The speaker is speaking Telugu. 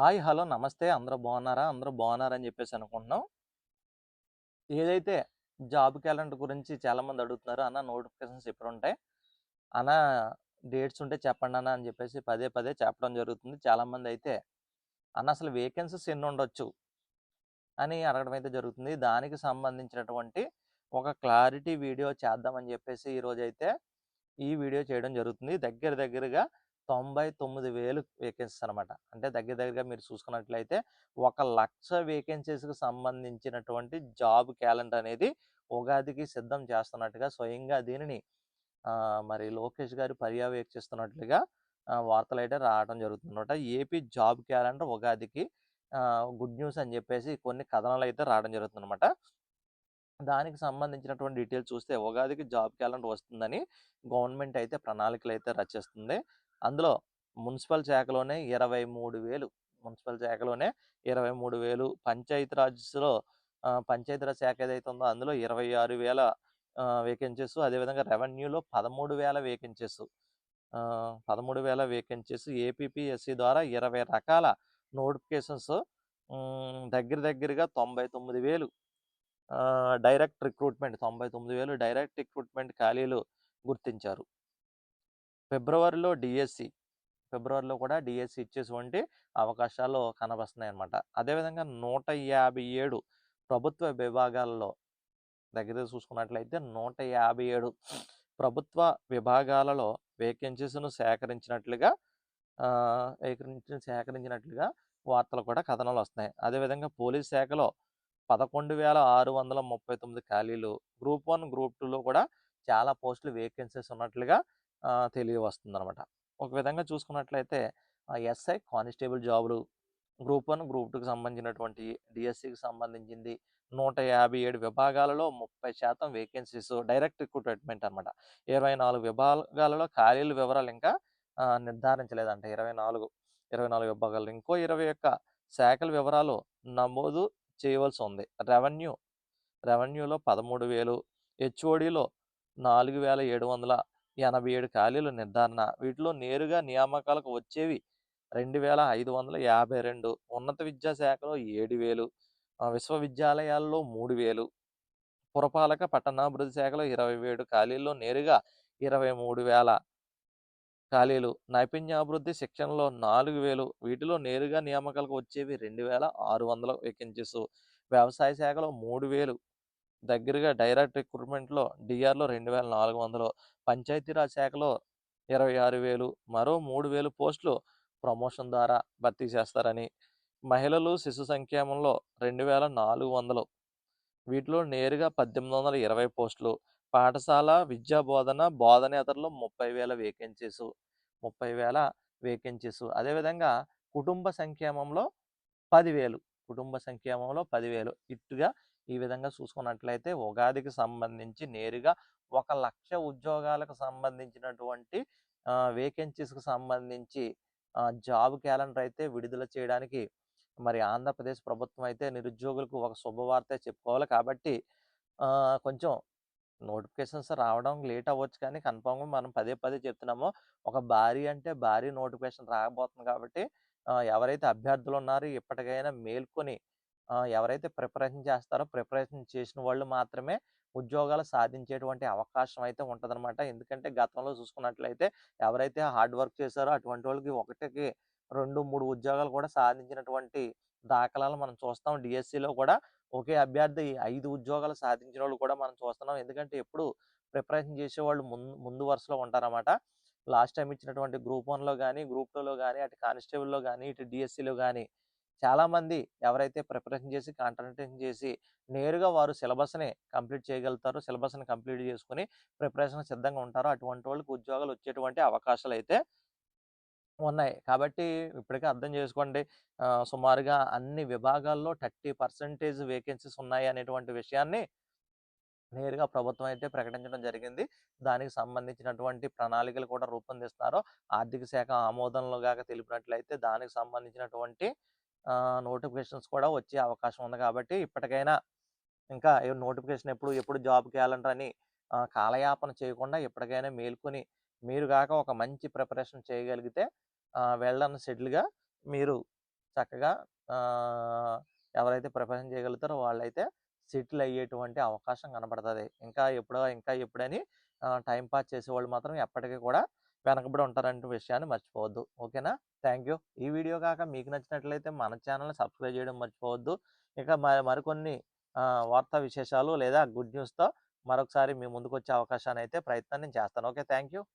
హాయ్ హలో నమస్తే అందరూ బాగున్నారా? అందరూ బాగున్నారని చెప్పేసి అనుకుంటున్నాం. ఏదైతే జాబ్ క్యాలెండర్ గురించి చాలామంది అడుగుతున్నారు అన్న నోటిఫికేషన్స్ ఎప్పుడు ఉంటాయి. అన్న డేట్స్ ఉంటే చెప్పండి అన్న అని చెప్పేసి పదే పదే చెప్పడం జరుగుతుంది. చాలామంది అయితే అన్న అసలు వేకెన్సీస్ ఎన్ని ఉండొచ్చు? అని అడగడం అయితే జరుగుతుంది. దానికి సంబంధించినటువంటి ఒక క్లారిటీ వీడియో చేద్దామని చెప్పేసి ఈరోజు అయితే ఈ వీడియో చేయడం జరుగుతుంది. దగ్గర దగ్గరగా తొంభై తొమ్మిది వేలు వేకెన్సీస్ అనమాట అంటే దగ్గర దగ్గరగా మీరు చూసుకున్నట్లయితే ఒక లక్ష వేకెన్సీస్కి సంబంధించినటువంటి జాబ్ క్యాలెండర్ అనేది ఉగాదికి సిద్ధం చేస్తున్నట్టుగా స్వయంగా దీనిని మరి లోకేష్ గారు పర్యవేక్షిస్తున్నట్లుగా వార్తలు అయితే రావడం జరుగుతుందన్నమాట ఏపీ జాబ్ క్యాలెండర్ ఉగాదికి గుడ్ న్యూస్ అని చెప్పేసి కొన్ని కథనాలు అయితే రావడం జరుగుతుందన్నమాట దానికి సంబంధించినటువంటి డీటెయిల్స్ చూస్తే ఉగాదికి జాబ్ క్యాలెండర్ వస్తుందని గవర్నమెంట్ అయితే ప్రణాళికలు అయితే రచిస్తుంది. అందులో మున్సిపల్ శాఖలోనే ఇరవై మూడు వేలు మున్సిపల్ శాఖలోనే ఇరవై మూడు వేలు పంచాయతీరాజ్లో పంచాయతీరాజ్ శాఖ ఏదైతే ఉందో అందులో ఇరవై ఆరు వేల వేకెన్సీస్ అదేవిధంగా రెవెన్యూలో పదమూడు వేల వేకెన్సీస్ పదమూడు వేల వేకెన్సీస్ ఏపీపీఎస్సి ద్వారా ఇరవై రకాల నోటిఫికేషన్స్ దగ్గర దగ్గరగా తొంభై తొమ్మిది వేలు డైరెక్ట్ రిక్రూట్మెంట్ తొంభై తొమ్మిది వేలు డైరెక్ట్ రిక్రూట్మెంట్ ఖాళీలు గుర్తించారు. ఫిబ్రవరిలో డిఎస్సి. ఫిబ్రవరిలో కూడా డిఎస్సి ఇచ్చేటువంటి అవకాశాలు కనబస్తున్నాయి అనమాట అదేవిధంగా నూట యాభై ఏడు ప్రభుత్వ విభాగాలలో దగ్గర చూసుకున్నట్లయితే నూట యాభై ఏడు ప్రభుత్వ విభాగాలలో వేకెన్సీస్ను సేకరించినట్లుగా ఆ, సేకరించినట్లుగా వార్తలు కూడా కథనాలు వస్తున్నాయి. అదేవిధంగా పోలీస్ శాఖలో పదకొండు వేల ఆరు వందల ముప్పై తొమ్మిది ఖాళీలు గ్రూప్ వన్ గ్రూప్ టూలో కూడా చాలా పోస్టులు వేకెన్సీస్ ఉన్నట్లుగా తెలియవస్తుంది అనమాట ఒక విధంగా చూసుకున్నట్లయితే ఎస్ఐ కానిస్టేబుల్ జాబులు గ్రూప్ వన్ గ్రూప్ టూకి సంబంధించినటువంటి డిఎస్సికి సంబంధించింది నూట యాభై ఏడు విభాగాలలో ముప్పై శాతం వేకెన్సీస్ డైరెక్ట్ రిక్రూట్మెంట్ అనమాట. ఇరవై నాలుగు విభాగాలలో ఖాళీల వివరాలు ఇంకా నిర్ధారించలేదంట. ఇరవై నాలుగు ఇరవై నాలుగు విభాగాలు. ఇంకో ఇరవై ఒక్క శాఖల వివరాలు నమోదు చేయవలసి ఉంది. రెవెన్యూ రెవెన్యూలో పదమూడు వేలు హెచ్ఓడిలో నాలుగు వేల ఏడు వందల ఎనభై ఏడు ఖాళీలు నిర్ధారణ. వీటిలో నేరుగా నియామకాలకు వచ్చేవి రెండు వేల ఐదు వందల యాభై రెండు. ఉన్నత విద్యాశాఖలో ఏడు వేలు ఆ, విశ్వవిద్యాలయాల్లో మూడు వేలు పురపాలక పట్టణాభివృద్ధి శాఖలో ఇరవై ఏడు ఖాళీల్లో నేరుగా ఇరవై మూడు వేల ఖాళీలు. నైపుణ్యాభివృద్ధి శిక్షణలో నాలుగు వేలు వీటిలో నేరుగా నియామకాలకు వచ్చేవి రెండు వేల ఆరు వందల వేకెన్సీస్. వ్యవసాయ శాఖలో మూడు వేలు దగ్గరగా డైరెక్ట్ రిక్రూట్మెంట్లో డిఆర్లో రెండు వేల నాలుగు వందలు పంచాయతీరాజ్ శాఖలో ఇరవై ఆరు వేలు మరో మూడు వేలు పోస్టులు ప్రమోషన్ ద్వారా భర్తీ చేస్తారని మహిళలు శిశు సంక్షేమంలో రెండు వేల నాలుగు వందలు వీటిలో నేరుగా పద్దెనిమిది వందల ఇరవై పోస్టులు పాఠశాల విద్యా బోధన బోధనేతరలో ముప్పై వేల వేకెన్సీస్ ముప్పై వేల వేకెన్సీస్. అదేవిధంగా కుటుంబ సంక్షేమంలో పదివేలు కుటుంబ సంక్షేమంలో పదివేలు. ఇట్టుగా ఈ విధంగా చూసుకున్నట్లయితే ఉగాదికి సంబంధించి నేరుగా ఒక లక్ష ఉద్యోగాలకు సంబంధించినటువంటి వేకెన్సీస్కి సంబంధించి జాబ్ క్యాలెండర్ అయితే విడుదల చేయడానికి మరి ఆంధ్రప్రదేశ్ ప్రభుత్వం అయితే నిరుద్యోగులకు ఒక శుభవార్త చెప్పుకోవాలి. కాబట్టి కొంచెం నోటిఫికేషన్స్ రావడం లేట్ అవ్వచ్చు కానీ కన్ఫామ్గా మనం పదే పదే చెప్తున్నామో. ఒక భారీ అంటే భారీ నోటిఫికేషన్ రాకపోతుంది కాబట్టి ఎవరైతే అభ్యర్థులు ఉన్నారో ఇప్పటికైనా మేల్కొని ఎవరైతే ప్రిపరేషన్ చేస్తారో ప్రిపరేషన్ చేసిన వాళ్ళు మాత్రమే ఉద్యోగాలు సాధించేటువంటి అవకాశం అయితే ఉంటుందన్నమాట. ఎందుకంటే గతంలో చూసుకున్నట్లయితే ఎవరైతే హార్డ్ వర్క్ చేశారో అటువంటి వాళ్ళకి ఒకటికి రెండు మూడు ఉద్యోగాలు కూడా సాధించినటువంటి దాఖలాలు మనం చూస్తాం. డిఎస్సిలో కూడా ఒకే అభ్యర్థి ఐదు ఉద్యోగాలు సాధించిన వాళ్ళు కూడా మనం చూస్తున్నాం. ఎందుకంటే ఎప్పుడు ప్రిపరేషన్ చేసే వాళ్ళు ముందు ముందు వరుసలో ఉంటారన్నమాట. లాస్ట్ టైం ఇచ్చినటువంటి గ్రూప్ వన్లో కానీ గ్రూప్ టూలో కానీ అటు కానిస్టేబుల్లో కానీ ఇటు డిఎస్సిలో కానీ చాలామంది ఎవరైతే ప్రిపరేషన్ చేసి కాన్సన్ట్రేషన్ చేసి నేరుగా వారు సిలబస్ని కంప్లీట్ చేయగలుగుతారు సిలబస్ని కంప్లీట్ చేసుకుని ప్రిపరేషన్ సిద్ధంగా ఉంటారో అటువంటి వాళ్ళకి ఉద్యోగాలు వచ్చేటువంటి అవకాశాలు అయితే ఉన్నాయి. కాబట్టి ఇప్పటికే అర్థం చేసుకోండి. సుమారుగా అన్ని విభాగాల్లో థర్టీ పర్సెంటేజ్ వేకెన్సీస్ ఉన్నాయి అనేటువంటి విషయాన్ని నేరుగా ప్రభుత్వం అయితే ప్రకటించడం జరిగింది. దానికి సంబంధించినటువంటి ప్రణాళికలు కూడా రూపొందిస్తున్నారు ఆర్థిక శాఖ ఆమోదంలో గాక తెలిపినట్లయితే దానికి సంబంధించినటువంటి నోటిఫికేషన్స్ కూడా వచ్చే అవకాశం ఉంది కాబట్టి ఇప్పటికైనా ఇంకా నోటిఫికేషన్ ఎప్పుడు ఎప్పుడు జాబ్ క్యాలెండర్ అని కాలయాపన చేయకుండా ఇప్పటికైనా మేల్కొని మీరు కాక ఒక మంచి ప్రిపరేషన్ చేయగలిగితే వెళ్ళని సెటిల్గా మీరు చక్కగా ఎవరైతే ప్రిపరేషన్ చేయగలుగుతారో వాళ్ళైతే సెటిల్ అయ్యేటువంటి అవకాశం కనబడుతుంది. ఇంకా ఎప్పుడో, ఇంకా ఎప్పుడని టైం పాస్ చేసేవాళ్ళు మాత్రం ఎప్పటికీ కూడా వెనకబడి ఉంటారంటే విషయాన్ని మర్చిపోవద్దు. ఓకేనా? Thank you. ఈ వీడియో కాక మీకు నచ్చినట్లయితే మన ఛానల్ని సబ్స్క్రైబ్ చేయడం మర్చిపోవద్దు. ఇక మరికొన్ని వార్తా విశేషాలు లేదా గుడ్ న్యూస్‌తో మరొకసారి మీ ముందుకొచ్చే అవకాశాన్నయితే ప్రయత్నం నేను చేస్తాను. ఓకే. Thank you.